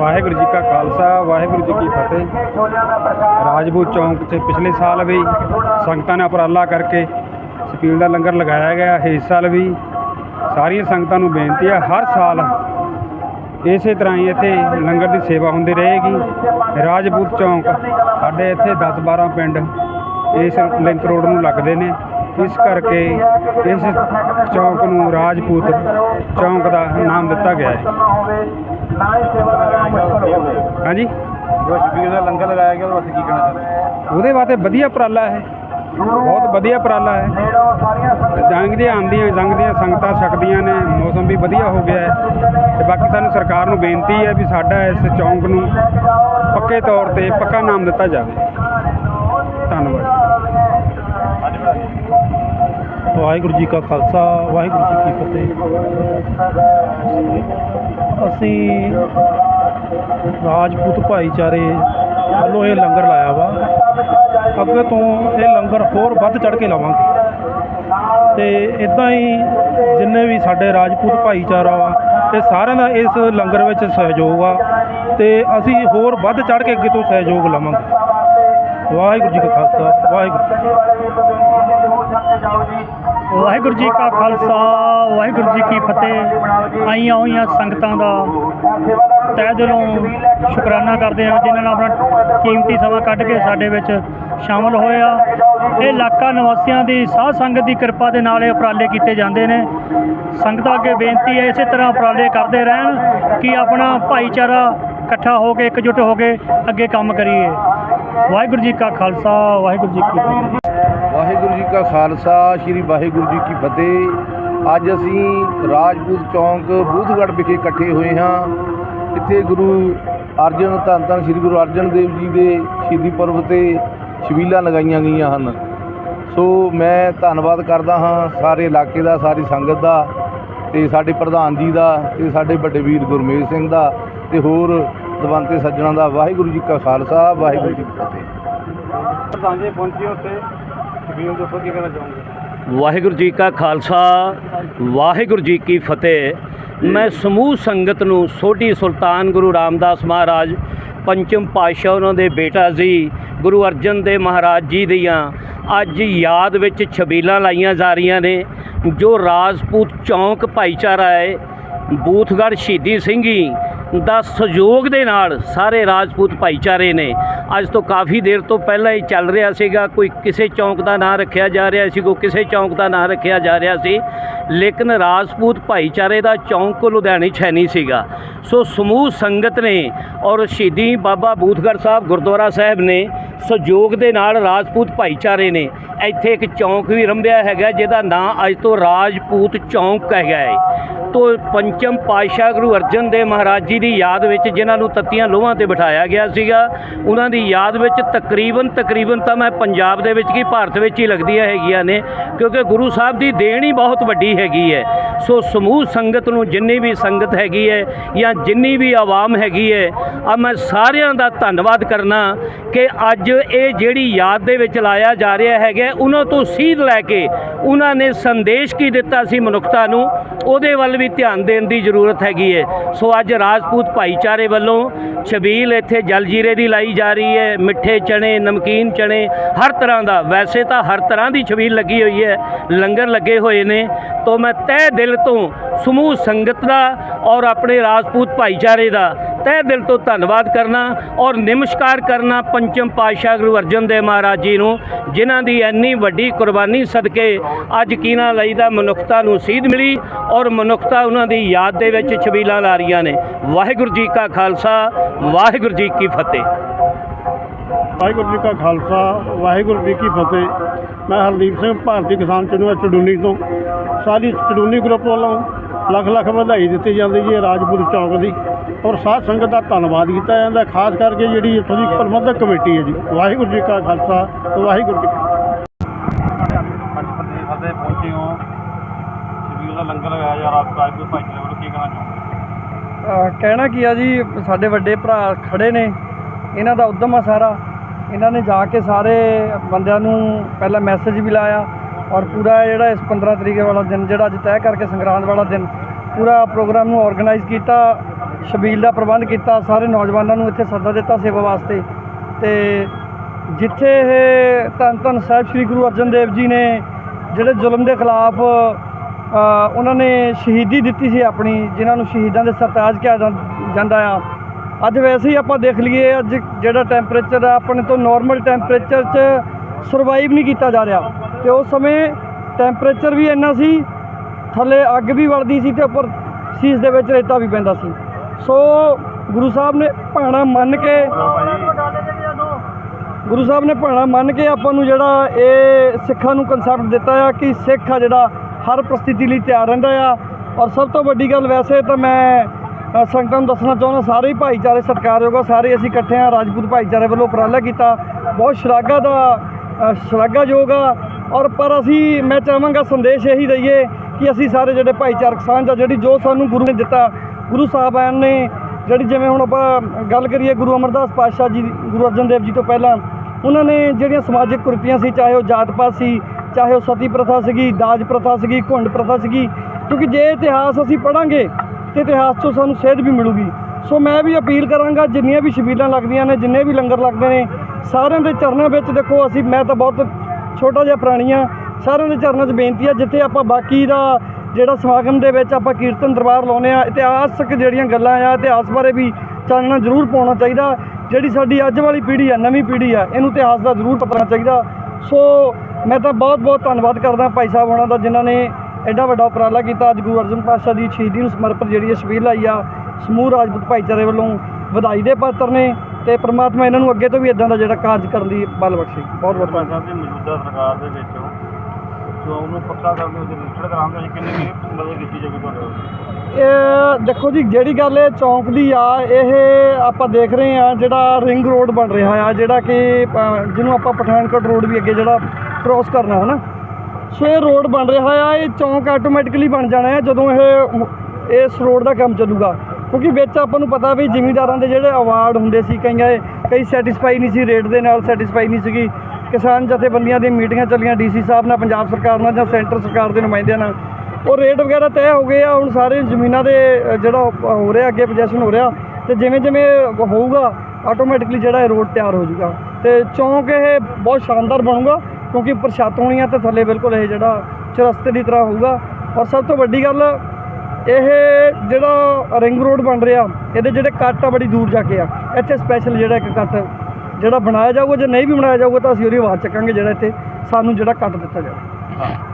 ਵਾਹਿਗੁਰੂ ਜੀ ਕਾ ਖਾਲਸਾ, ਵਾਹਿਗੁਰੂ ਜੀ ਕੀ ਫਤਿਹ। ਰਾਜਪੂਤ ਚੌਂਕ 'ਤੇ ਪਿਛਲੇ ਸਾਲ ਵੀ ਸੰਗਤਾਂ ਨੇ ਉਪਰਾਲਾ ਕਰਕੇ ਸਪੀਲ ਦਾ ਲੰਗਰ ਲਗਾਇਆ ਗਿਆ, ਇਸ ਸਾਲ ਵੀ ਸਾਰੀਆਂ ਸੰਗਤਾਂ ਨੂੰ ਬੇਨਤੀ ਹੈ ਹਰ ਸਾਲ ਇਸੇ ਤਰ੍ਹਾਂ ਹੀ ਇੱਥੇ ਲੰਗਰ ਦੀ ਸੇਵਾ ਹੁੰਦੀ ਰਹੇਗੀ। ਰਾਜਪੂਤ ਚੌਂਕ, ਸਾਡੇ ਇੱਥੇ 10-12 ਪਿੰਡ ਇਸ ਲਿੰਕ ਰੋਡ ਨੂੰ ਲੱਗਦੇ ਨੇ। ਇਸ ਕਰਕੇ ਇਸ ਚੌਂਕ ਨੂੰ ਰਾਜਪੂਤ ਚੌਂਕ ਦਾ ਨਾਮ ਦਿੱਤਾ ਗਿਆ ਹੈ। ਦਾ ਹਾਂਜੀ? ਜੋ ਸ਼ਬੀਰ ਦਾ ਲੰਗਰ ਲਗਾਇਆ ਗਿਆ ਉਹਦੇ ਕੀ ਕਹਿਣਾ ਚਾਹੁੰਦੇ ਉਹਦੇ ਵਾਸਤੇ ਵਧੀਆ ਉਪਰਾਲਾ ਹੈ। ਬਹੁਤ ਵਧੀਆ ਉਪਰਾਲਾ ਹੈ। ਜੰਗ ਦੀਆਂ ਆਉਂਦੀਆਂ ਜੰਗ ਦੀਆਂ ਸੰਗਤਾਂ ਛਕਦੀਆਂ ਨੇ ਮੌਸਮ ਵੀ ਵਧੀਆ ਹੋ ਗਿਆ ਹੈ। ਤੇ ਬਾਕੀ ਸਾਨੂੰ ਸਰਕਾਰ ਨੂੰ ਬੇਨਤੀ ਹੈ ਵੀ ਸਾਡਾ ਇਸ ਚੌਂਕ ਨੂੰ ਪੱਕੇ ਤੌਰ ਤੇ ਪੱਕਾ ਨਾਮ ਦਿੱਤਾ ਜਾਵੇ। ਧੰਨਵਾਦ। ਵਾਹਿਗੁਰੂ ਜੀ ਕਾ ਖਾਲਸਾ, ਵਾਹਿਗੁਰੂ ਜੀ ਕੀ ਫਤਿਹ। ਅਸੀਂ ਰਾਜਪੂਤ ਭਾਈਚਾਰੇ ਵੱਲੋਂ ਇਹ ਲੰਗਰ ਲਾਇਆ ਵਾ। ਅੱਗੇ ਤੋਂ ਇਹ ਲੰਗਰ ਹੋਰ ਵੱਧ ਚੜ ਕੇ ਲਾਵਾਂਗੇ। ਤੇ ਇਦਾਂ ਹੀ ਜਿੰਨੇ ਵੀ ਸਾਡੇ ਰਾਜਪੂਤ ਭਾਈਚਾਰਾ ਵਾ ਇਹ ਸਾਰਿਆਂ ਦਾ ਇਸ ਲੰਗਰ ਵਿੱਚ ਸਹਿਯੋਗ ਆ। ਤੇ ਅਸੀਂ ਹੋਰ ਵੱਧ ਚੜ ਕੇ ਅੱਗੇ ਤੋਂ ਸਹਿਯੋਗ ਲਵਾਂਗੇ। ਵਾਹਿਗੁਰੂ ਜੀ ਕਾ ਖਾਲਸਾ, ਵਾਹਿਗੁਰੂ। ਵਾਹਿਗੁਰੂ ਜੀ ਕਾ ਖਾਲਸਾ, ਵਾਹਿਗੁਰੂ ਜੀ ਕੀ ਫਤਿਹ। ਆਈਆਂ ਹੋਈਆਂ ਸੰਗਤਾਂ ਦਾ ਤਹਿ ਦਿਲੋਂ ਸ਼ੁਕਰਾਨਾ ਕਰਦੇ ਹਾਂ ਜਿਨ੍ਹਾਂ ਨੇ ਆਪਣਾ ਕੀਮਤੀ ਸਮਾਂ ਕੱਢ ਕੇ ਸਾਡੇ ਵਿੱਚ ਸ਼ਾਮਲ ਹੋਏ ਆ ਇਹ ਇਲਾਕਾ ਨਿਵਾਸੀਆਂ ਦੀ ਸਾਧ ਸੰਗਤ ਦੀ ਕਿਰਪਾ ਦੇ ਨਾਲ ਇਹ ਉਪਰਾਲੇ ਕੀਤੇ ਜਾਂਦੇ ਨੇ। ਸੰਗਤਾਂ ਅੱਗੇ ਬੇਨਤੀ ਹੈ ਇਸੇ ਤਰ੍ਹਾਂ ਉਪਰਾਲੇ ਕਰਦੇ ਰਹਿਣ ਕਿ ਆਪਣਾ ਭਾਈਚਾਰਾ ਇਕੱਠਾ ਹੋ ਕੇ, ਇਕਜੁੱਟ ਹੋ ਕੇ ਅੱਗੇ ਕੰਮ ਕਰੀਏ। ਵਾਹਿਗੁਰੂ ਜੀ ਕਾ ਖਾਲਸਾ, ਵਾਹਿਗੁਰੂ ਜੀ ਕੀ ਫਤਿਹ। ਕਾ ਖਾਲਸਾ, ਸ੍ਰੀ ਵਾਹਿਗੁਰੂ ਜੀ ਕੀ ਫਤਿਹ। ਅੱਜ ਅਸੀਂ ਰਾਜਪੂਤ ਚੌਂਕ ਬੂਥਗੜ੍ਹ ਵਿਖੇ ਇਕੱਠੇ ਹੋਏ ਹਾਂ। ਇੱਥੇ ਗੁਰੂ ਅਰਜਨ, ਧੰਨ ਧੰਨ ਸ੍ਰੀ ਗੁਰੂ ਅਰਜਨ ਦੇਵ ਜੀ ਦੇ ਸ਼ਹੀਦੀ ਪੁਰਬ ਤੇ ਸ਼ਬੀਲਾਂ ਲਗਾਈਆਂ ਗਈਆਂ ਹਨ। ਸੋ ਮੈਂ ਧੰਨਵਾਦ ਕਰਦਾ ਹਾਂ ਸਾਰੇ ਇਲਾਕੇ ਦਾ, ਸਾਰੀ ਸੰਗਤ ਦਾ, ਤੇ ਸਾਡੇ ਪ੍ਰਧਾਨ ਜੀ ਦਾ, ਤੇ ਸਾਡੇ ਵੱਡੇ ਵੀਰ ਗੁਰਮੇਲ ਸਿੰਘ ਦਾ, ਤੇ ਹੋਰ ਦਵੰਤੇ ਸੱਜਣਾ ਦਾ ਵਾਹਿਗੁਰੂ ਜੀ ਕਾ ਖਾਲਸਾ, ਵਾਹਿਗੁਰੂ ਜੀ ਕੀ ਫਤਿਹ। ਪ੍ਰਧਾਨ ਜੀ ਪਹੁੰਚੇ ਉੱਤੇ ਸਪੀਲ ਦੇ ਉੱਪਰ ਕੀ ਕਹਿਣਾ ਚਾਹੁੰਦੇ ਵਾਹਿਗੁਰੂ ਜੀ ਕਾ ਖਾਲਸਾ, ਵਾਹਿਗੁਰੂ ਜੀ ਕੀ ਫਤਿਹ। ਮੈਂ ਸਮੂਹ ਸੰਗਤ ਨੂੰ ਸੋਢੀ ਸੁਲਤਾਨ ਗੁਰੂ ਰਾਮਦਾਸ ਮਹਾਰਾਜ, ਪੰਚਮ ਪਾਤਸ਼ਾਹ ਉਹਨਾਂ ਦੇ ਬੇਟਾ ਜੀ, ਗੁਰੂ ਅਰਜਨ ਦੇਵ ਮਹਾਰਾਜ ਜੀ ਦੀਆਂ ਅੱਜ ਯਾਦ ਵਿੱਚ ਛਬੀਲਾਂ ਲਾਈਆਂ ਜਾ ਰਹੀਆਂ ਨੇ, ਜੋ ਰਾਜਪੂਤ ਚੌਂਕ ਭਾਈਚਾਰਾ ਹੈ, ਬੂਥਗੜ੍ਹ ਸ਼ਹੀਦੀ ਸਿੰਘੀ ਦਾ ਸਹਿਯੋਗ ਦੇ ਨਾਲ ਸਾਰੇ ਰਾਜਪੂਤ ਭਾਈਚਾਰੇ ਨੇ। ਅੱਜ ਤੋਂ ਕਾਫੀ ਦੇਰ ਤੋਂ ਪਹਿਲਾਂ ਹੀ ਚੱਲ ਰਿਹਾ ਸੀਗਾ। ਕੋਈ ਕਿਸੇ ਚੌਂਕ ਦਾ ਨਾਂ ਰੱਖਿਆ ਜਾ ਰਿਹਾ ਸੀ, ਕੋਈ ਕਿਸੇ ਚੌਂਕ ਦਾ ਨਾਂ ਰੱਖਿਆ ਜਾ ਰਿਹਾ ਸੀ। ਲੇਕਿਨ ਰਾਜਪੂਤ ਭਾਈਚਾਰੇ ਦਾ ਚੌਂਕ ਲੁਧਿਆਣੇ 'ਚ ਹੈ ਨਹੀਂ ਸੀਗਾ। ਸੋ ਸਮੂਹ ਸੰਗਤ ਨੇ ਔਰ ਸ਼ਹੀਦੀ ਬਾਬਾ ਬੂਥਗੜ੍ਹ ਸਾਹਿਬ ਗੁਰਦੁਆਰਾ ਸਾਹਿਬ ਨੇ ਸਹਿਯੋਗ ਦੇ ਨਾਲ ਰਾਜਪੂਤ ਭਾਈਚਾਰੇ ਨੇ ਇੱਥੇ ਇੱਕ ਚੌਂਕ ਵੀ ਰੰਭਿਆ ਹੈਗਾ, ਜਿਹਦਾ ਨਾਂ ਅੱਜ ਤੋਂ ਰਾਜਪੂਤ ਚੌਂਕ ਹੈਗਾ ਹੈ ਤੋ ਪੰਚਮ ਪਾਤਸ਼ਾਹ ਗੁਰੂ ਅਰਜਨ ਦੇਵ ਮਹਾਰਾਜ ਜੀ ਦੀ ਯਾਦ ਵਿੱਚ ਜਿਨ੍ਹਾਂ ਨੂੰ ਤੱਤੀਆਂ ਲੋਹਾਂ ਤੇ ਬਿਠਾਇਆ ਗਿਆ ਸੀਗਾ, ਉਹਨਾਂ ਦੀ ਯਾਦ ਵਿੱਚ ਤਕਰੀਬਨ ਤਕਰੀਬਨ ਤਾਂ ਮੈਂ ਪੰਜਾਬ ਦੇ ਵਿੱਚ ਕੀ ਭਾਰਤ ਵਿੱਚ ਹੀ ਲੱਗਦੀਆਂ ਹੈਗੀਆਂ ਨੇ, ਕਿਉਂਕਿ ਗੁਰੂ ਸਾਹਿਬ ਦੀ ਦੇਣ ਹੀ ਬਹੁਤ ਵੱਡੀ ਹੈਗੀ ਹੈ ਸੋ ਸਮੂਹ ਸੰਗਤ ਨੂੰ ਜਿੰਨੀ ਵੀ ਸੰਗਤ ਹੈਗੀ ਹੈ ਜਾਂ ਜਿੰਨੀ ਵੀ ਆਵਾਮ ਹੈਗੀ ਹੈ ਆ ਮੈਂ ਸਾਰਿਆਂ ਦਾ ਧੰਨਵਾਦ ਕਰਨਾ ਕਿ ਅੱਜ ਇਹ ਜਿਹੜੀ ਯਾਦ ਦੇ ਵਿੱਚ ਲਾਇਆ ਜਾ ਰਿਹਾ ਹੈਗਾ ਉਹਨਾਂ ਤੋਂ ਸੀਧ ਲੈ ਕੇ ਉਹਨਾਂ ਨੇ ਸੰਦੇਸ਼ ਕੀ ਦਿੱਤਾ ਸੀ ਮਨੁੱਖਤਾ ਨੂੰ, ਉਹਦੇ ਵੱਲ ਵੀ ਧਿਆਨ ਦੇਣ ਦੀ ਜ਼ਰੂਰਤ ਹੈਗੀ ਹੈ ਸੋ ਅੱਜ ਰਾਜਪੂਤ ਭਾਈਚਾਰੇ ਵੱਲੋਂ ਛਬੀਲ ਇੱਥੇ ਜਲਜੀਰੇ ਦੀ ਲਾਈ ਜਾ ਰਹੀ ਹੈ ਮਿੱਠੇ ਚਣੇ ਨਮਕੀਨ ਚਣੇ ਹਰ ਤਰ੍ਹਾਂ ਦਾ, ਵੈਸੇ ਤਾਂ ਹਰ ਤਰ੍ਹਾਂ ਦੀ ਛਬੀਲ ਲੱਗੀ ਹੋਈ ਹੈ ਲੰਗਰ ਲੱਗੇ ਹੋਏ ਨੇ। ਤੋਂ ਮੈਂ ਤਹਿ ਦਿਲ ਤੋਂ ਸਮੂਹ ਸੰਗਤ ਦਾ ਔਰ ਆਪਣੇ ਰਾਜਪੂਤ ਭਾਈਚਾਰੇ ਦਾ ਤਹਿ ਦਿਲ ਤੋਂ ਧੰਨਵਾਦ ਕਰਨਾ ਔਰ ਨਮਸਕਾਰ ਕਰਨਾ ਪੰਚਮ ਪਾਤਸ਼ਾਹ ਗੁਰੂ ਅਰਜਨ ਦੇਵ ਮਹਾਰਾਜ ਜੀ ਨੂੰ, ਜਿਨ੍ਹਾਂ ਦੀ ਇੰਨੀ ਵੱਡੀ ਕੁਰਬਾਨੀ ਸਦਕੇ ਅੱਜ ਕੀਨਾ ਲਈ ਦਾ ਮਨੁੱਖਤਾ ਨੂੰ ਸੀਧ ਮਿਲੀ ਔਰ ਮਨੁੱਖਤਾ ਉਹਨਾਂ ਦੀ ਯਾਦ ਦੇ ਵਿੱਚ ਛਬੀਲਾਂ ਲਾ ਰਹੀਆਂ ਨੇ। ਵਾਹਿਗੁਰੂ ਜੀ ਕਾ ਖਾਲਸਾ, ਵਾਹਿਗੁਰੂ ਜੀ ਕੀ ਫਤਿਹ। ਵਾਹਿਗੁਰੂ ਜੀ ਕਾ ਖਾਲਸਾ, ਵਾਹਿਗੁਰੂ ਜੀ ਕੀ ਫਤਿਹ। ਮੈਂ ਹਰਦੀਪ ਸਿੰਘ, ਭਾਰਤੀ ਕਿਸਾਨ ਚਨੂਆ ਚਡੂਨੀ ਤੋਂ। ਸਾਰੀ ਚਡੂਨੀ ਗਰੁੱਪ ਵੱਲੋਂ ਲੱਖ ਲੱਖ ਵਧਾਈ ਦਿੱਤੀ ਜਾਂਦੀ ਜੀ ਰਾਜਪੂਤ ਚੌਕ ਦੀ। ਔਰ ਸਾਧ ਸੰਗਤ ਦਾ ਧੰਨਵਾਦ ਕੀਤਾ ਜਾਂਦਾ, ਖਾਸ ਕਰਕੇ ਜਿਹੜੀ ਇੱਥੋਂ ਦੀ ਪ੍ਰਬੰਧਕ ਕਮੇਟੀ ਹੈ ਜੀ। ਵਾਹਿਗੁਰੂ ਜੀ ਕਾ ਖਾਲਸਾ, ਵਾਹਿਗੁਰੂ ਜੀ ਫਤਿਹ। ਪਹੁੰਚੇ ਹੋ ਸਪੀਲ ਦਾ ਲੰਗਰ ਲਗਾਇਆ ਜਾ ਰਿਹਾ ਰਾਜਪੂਤ ਭਾਈਚਾਰੇ ਵੱਲੋਂ ਕੀ ਕਹਿਣਾ ਚਾਹੁੰਦੇ ਕਹਿਣਾ ਕੀ ਆ ਜੀ, ਸਾਡੇ ਵੱਡੇ ਭਰਾ ਖੜੇ ਨੇ, ਇਹਨਾਂ ਦਾ ਉਦਮ ਆ ਸਾਰਾ। ਇਹਨਾਂ ਨੇ ਜਾ ਕੇ ਸਾਰੇ ਬੰਦਿਆਂ ਨੂੰ ਪਹਿਲਾਂ ਮੈਸੇਜ ਵੀ ਲਾਇਆ ਔਰ ਪੂਰਾ ਜਿਹੜਾ ਇਸ 15 ਤਰੀਕੇ ਵਾਲਾ ਦਿਨ, ਜਿਹੜਾ ਅੱਜ ਤੈਅ ਕਰਕੇ ਸੰਗਰਾਂਦ ਵਾਲਾ ਦਿਨ, ਪੂਰਾ ਪ੍ਰੋਗਰਾਮ ਨੂੰ ਆਰਗੇਨਾਈਜ਼ ਕੀਤਾ। ਸ਼ਬੀਲ ਦਾ ਪ੍ਰਬੰਧ ਕੀਤਾ, ਸਾਰੇ ਨੌਜਵਾਨਾਂ ਨੂੰ ਇੱਥੇ ਸੱਦਾ ਦਿੱਤਾ ਸੇਵਾ ਵਾਸਤੇ। ਤੇ ਜਿੱਥੇ ਇਹ ਧੰਨ ਧੰਨ ਸਾਹਿਬ ਸ੍ਰੀ ਗੁਰੂ ਅਰਜਨ ਦੇਵ ਜੀ ਨੇ, ਜਿਹੜੇ ਜ਼ੁਲਮ ਦੇ ਖਿਲਾਫ ਉਹਨਾਂ ਨੇ ਸ਼ਹੀਦੀ ਦਿੱਤੀ ਸੀ ਆਪਣੀ, ਜਿਨ੍ਹਾਂ ਨੂੰ ਸ਼ਹੀਦਾਂ ਦੇ ਸਰਤਾਜ ਕਿਹਾ ਜਾਂਦਾ ਆ। ਅੱਜ ਵੈਸੇ ਹੀ ਆਪਾਂ ਦੇਖ ਲਈਏ, ਅੱਜ ਜਿਹੜਾ ਟੈਂਪਰੇਚਰ ਆ, ਆਪਣੇ ਤੋਂ ਨਾਰਮਲ ਟੈਂਪਰੇਚਰ 'ਚ ਸਰਵਾਈਵ ਨਹੀਂ ਕੀਤਾ ਜਾ ਰਿਹਾ। ਤੇ ਉਸ ਸਮੇਂ ਟੈਂਪਰੇਚਰ ਵੀ ਇੰਨਾ ਸੀ, ਥੱਲੇ ਅੱਗ ਵੀ ਵੜਦੀ ਸੀ ਤੇ ਉੱਪਰ ਸੀਸ ਦੇ ਵਿੱਚ ਰੇਤਾ ਵੀ ਪੈਂਦਾ ਸੀ। ਸੋ ਗੁਰੂ ਸਾਹਿਬ ਨੇ ਭਾਣਾ ਮੰਨ ਕੇ ਗੁਰੂ ਸਾਹਿਬ ਨੇ ਭਾਣਾ ਮੰਨ ਕੇ ਆਪਾਂ ਨੂੰ ਜਿਹੜਾ ਇਹ ਸਿੱਖਾਂ ਨੂੰ ਕਨਸੈਪਟ ਦਿੱਤਾ ਆ ਕਿ ਸਿੱਖ ਆ ਜਿਹੜਾ ਹਰ ਪ੍ਰਸਥਿਤੀ ਲਈ ਤਿਆਰ ਰਹਿੰਦਾ ਆ। ਔਰ ਸਭ ਤੋਂ ਵੱਡੀ ਗੱਲ ਵੈਸੇ ਤਾਂ ਮੈਂ ਸੰਗਤਾਂ ਨੂੰ ਦੱਸਣਾ ਚਾਹੁੰਦਾ, ਸਾਰੇ ਹੀ ਭਾਈਚਾਰੇ ਸਤਿਕਾਰਯੋਗ ਆ, ਸਾਰੇ ਅਸੀਂ ਇਕੱਠੇ ਆ, ਰਾਜਪੂਤ ਭਾਈਚਾਰੇ ਵੱਲੋਂ ਉਪਰਾਲਾ ਕੀਤਾ। ਬਹੁਤ ਸ਼ਲਾਘਾ ਦਾ ਸ਼ਲਾਘਾਯੋਗ ਆ। ਔਰ ਪਰ ਅਸੀਂ, ਮੈਂ ਚਾਹਾਂਗਾ ਸੰਦੇਸ਼ ਇਹੀ ਦਈਏ ਕਿ ਅਸੀਂ ਸਾਰੇ ਜਿਹੜੇ ਭਾਈਚਾਰਕ ਸਾਂਝ ਆ, ਜਿਹੜੀ ਜੋ ਸਾਨੂੰ ਗੁਰੂ ਨੇ ਦਿੱਤਾ ਗੁਰੂ ਸਾਹਿਬਾਨ ਨੇ, ਜਿਹੜੀ ਜਿਵੇਂ ਹੁਣ ਆਪਾਂ ਗੱਲ ਕਰੀਏ ਗੁਰੂ ਅਮਰਦਾਸ ਪਾਤਸ਼ਾਹ ਜੀ, ਗੁਰੂ ਅਰਜਨ ਦੇਵ ਜੀ ਤੋਂ ਪਹਿਲਾਂ, ਉਹਨਾਂ ਨੇ ਜਿਹੜੀਆਂ ਸਮਾਜਿਕ ਕੁਰੀਤੀਆਂ ਸੀ, ਚਾਹੇ ਉਹ ਜਾਤ ਪਾਤ ਸੀ, ਚਾਹੇ ਉਹ ਸਤੀ ਪ੍ਰਥਾ ਸੀਗੀ, ਦਾਜ ਪ੍ਰਥਾ ਸੀਗੀ, ਘੁੰਡ ਪ੍ਰਥਾ ਸੀਗੀ, ਕਿਉਂਕਿ ਜੇ ਇਤਿਹਾਸ ਅਸੀਂ ਪੜਾਂਗੇ ਤੇ ਇਤਿਹਾਸ ਤੋਂ ਸਾਨੂੰ ਸੇਧ ਵੀ ਮਿਲੂਗੀ। ਸੋ ਮੈਂ ਵੀ ਅਪੀਲ ਕਰਾਂਗਾ, ਜਿੰਨੀਆਂ ਵੀ ਸ਼ਬੀਲਾਂ ਲੱਗਦੀਆਂ ਨੇ, ਜਿੰਨੇ ਵੀ ਲੰਗਰ ਲੱਗਦੇ ਨੇ, ਸਾਰਿਆਂ ਦੇ ਚਰਨਾਂ ਵਿੱਚ ਦੇਖੋ, ਅਸੀਂ, ਮੈਂ ਤਾਂ ਬਹੁਤ ਛੋਟਾ ਜਿਹਾ ਪ੍ਰਾਣੀ ਆ ਸਾਰਿਆਂ ਦੇ ਚਰਨਾਂ 'ਚ ਬੇਨਤੀ ਆ, ਜਿੱਥੇ ਆਪਾਂ ਬਾਕੀ ਦਾ ਜਿਹੜਾ ਸਮਾਗਮ ਦੇ ਵਿੱਚ ਆਪਾਂ ਕੀਰਤਨ ਦਰਬਾਰ ਲਾਉਨੇ ਆ ਇਤਿਹਾਸਕ ਜਿਹੜੀਆਂ ਗੱਲਾਂ ਆ ਇਤਿਹਾਸ ਬਾਰੇ ਵੀ ਚਾਨਣਾ ਜ਼ਰੂਰ ਪਾਉਣਾ ਚਾਹੀਦਾ। ਜਿਹੜੀ ਸਾਡੀ ਅੱਜ ਵਾਲੀ ਪੀੜ੍ਹੀ ਆ ਨਵੀਂ ਪੀੜ੍ਹੀ ਆ ਇਹਨੂੰ ਇਤਿਹਾਸ ਦਾ ਜ਼ਰੂਰ ਪਤਾ ਚਾਹੀਦਾ। ਸੋ ਮੈਂ ਤਾਂ ਬਹੁਤ ਬਹੁਤ ਧੰਨਵਾਦ ਕਰਦਾ ਭਾਈ ਸਾਹਿਬ ਹੋਣਾ ਦਾ ਜਿਨ੍ਹਾਂ ਨੇ ਐਡਾ ਵੱਡਾ ਉਪਰਾਲਾ ਕੀਤਾ। ਅੱਜ ਗੁਰੂ ਅਰਜਨ ਪਾਤਸ਼ਾਹ ਦੀ ਸ਼ਹੀਦੀ ਨੂੰ ਸਮਰਪਿਤ ਜਿਹੜੀ ਇਹ ਛਬੀਲ ਆਈ ਆ ਸਮੂਹ ਰਾਜਪੂਤ ਭਾਈਚਾਰੇ ਵੱਲੋਂ ਵਧਾਈ ਦੇ ਪਾਤਰ ਨੇ ਤੇ ਪ੍ਰਮਾਤਮਾ ਇਹਨਾਂ ਨੂੰ ਅੱਗੇ ਤੋਂ ਵੀ ਇਦਾਂ ਦਾ ਜਿਹੜਾ ਕਾਰਜ ਕਰਨ ਦੀ ਬਲ ਬਖਸ਼ੇ। ਬਹੁਤ ਬਹੁਤ ਧੰਨਵਾਦ ਸਾਹਿਬ ਦੀ ਮੌਜੂਦਾ ਸਰਕਾਰ ਦੇ ਵਿੱਚ ਜੋ ਉਹਨੂੰ ਪੱਕਾ ਕਰਨ ਦੇ ਰਜਿਸਟਰ ਕਰਾਉਣ ਦੇ ਕਿੰਨੀ ਕੁ ਮਦਦ ਕੀਤੀ ਜਾਊਗੀ ਤੁਹਾਡੇ ਵੱਲੋਂ। ਇਹ ਦੇਖੋ ਜੀ ਜਿਹੜੀ ਗੱਲ ਇਹ ਚੌਂਕ ਦੀ ਆ ਇਹ ਆਪਾਂ ਦੇਖ ਰਹੇ ਆ ਜਿਹੜਾ ਰਿੰਗ ਰੋਡ ਬਣ ਰਿਹਾ ਆ ਜਿਹੜਾ ਕਿ ਅ, ਜਿਹਨੂੰ ਆਪਾਂ ਪਠਾਨਕੋਟ ਰੋਡ ਵੀ ਅੱਗੇ ਜਿਹੜਾ ਕ੍ਰੋਸ ਕਰਨਾ ਹੈ ਨਾ ਸੋ ਇਹ ਰੋਡ ਬਣ ਰਿਹਾ ਆ ਇਹ ਚੌਂਕ ਆਟੋਮੈਟਿਕਲੀ ਬਣ ਜਾਣਾ ਹੈ ਜਦੋਂ ਇਹ ਇਸ ਰੋਡ ਦਾ ਕੰਮ ਚੱਲੂਗਾ। ਕਿਉਂਕਿ ਵਿੱਚ ਆਪਾਂ ਨੂੰ ਪਤਾ ਵੀ ਜ਼ਿਮੀਂਦਾਰਾਂ ਦੇ ਜਿਹੜੇ ਅਵਾਰਡ ਹੁੰਦੇ ਸੀ ਕਈਆਂ ਇਹ- ਕਈ ਸੈਟੀਸਫਾਈ ਨਹੀਂ ਸੀ ਰੇਟ ਦੇ ਨਾਲ ਸੈਟੀਸਫਾਈ ਨਹੀਂ ਸੀਗੀ। ਕਿਸਾਨ ਜਥੇਬੰਦੀਆਂ ਦੀਆਂ ਮੀਟਿੰਗਾਂ ਚੱਲੀਆਂ ਡੀਸੀ ਸਾਹਿਬ ਨਾਲ, ਪੰਜਾਬ ਸਰਕਾਰ ਨਾਲ ਜਾਂ ਸੈਂਟਰ ਸਰਕਾਰ ਦੇ ਨੁਮਾਇੰਦਿਆਂ ਨਾਲ। ਉਹ ਰੇਟ ਵਗੈਰਾ ਤੈਅ ਹੋ ਗਏ ਆ, ਹੁਣ ਸਾਰੇ ਜ਼ਮੀਨਾਂ ਦੇ ਜਿਹੜਾ ਉਹ ਹੋ ਰਿਹਾ, ਅੱਗੇ ਪੋਜੀਸ਼ਨ ਹੋ ਰਿਹਾ, ਤੇ ਜਿਵੇਂ ਜਿਵੇਂ ਹੋਊਗਾ ਆਟੋਮੈਟਿਕਲੀ ਜਿਹੜਾ ਇਹ ਰੋਡ ਤਿਆਰ ਹੋ ਜਾਊਗਾ। ਤੇ ਚੌਂਕ ਇਹ ਬਹੁਤ ਸ਼ਾਨਦਾਰ ਬਣੂਗਾ, ਕਿਉਂਕਿ ਪ੍ਰਸ਼ਾਤ ਛੱਤ ਹੋਣੀ ਆ ਤੇ ਥੱਲੇ ਬਿਲਕੁਲ ਇਹ ਜਿਹੜਾ ਚਰਸਤੇ ਦੀ ਤਰ੍ਹਾਂ ਹੋਊਗਾ। ਔਰ ਸਭ ਤੋਂ ਵੱਡੀ ਗੱਲ, ਇਹ ਜਿਹੜਾ ਰਿੰਗ ਰੋਡ ਬਣ ਰਿਹਾ, ਇਹਦੇ ਜਿਹੜੇ ਕੱਟ ਆ, ਬੜੀ ਦੂਰ ਜਾ ਕੇ ਆ। ਇੱਥੇ ਸਪੈਸ਼ਲ ਜਿਹੜਾ ਇੱਕ ਕੱਟ ਜਿਹੜਾ ਬਣਾਇਆ ਜਾਊਗਾ, ਜੇ ਨਹੀਂ ਵੀ ਬਣਾਇਆ ਜਾਊਗਾ ਤਾਂ ਅਸੀਂ ਉਹਦੀ ਆਵਾਜ਼ ਚੱਕਾਂਗੇ ਜਿਹੜਾ ਇੱਥੇ ਸਾਨੂੰ ਜਿਹੜਾ ਕੱਟ ਦਿੱਤਾ ਜਾਵੇ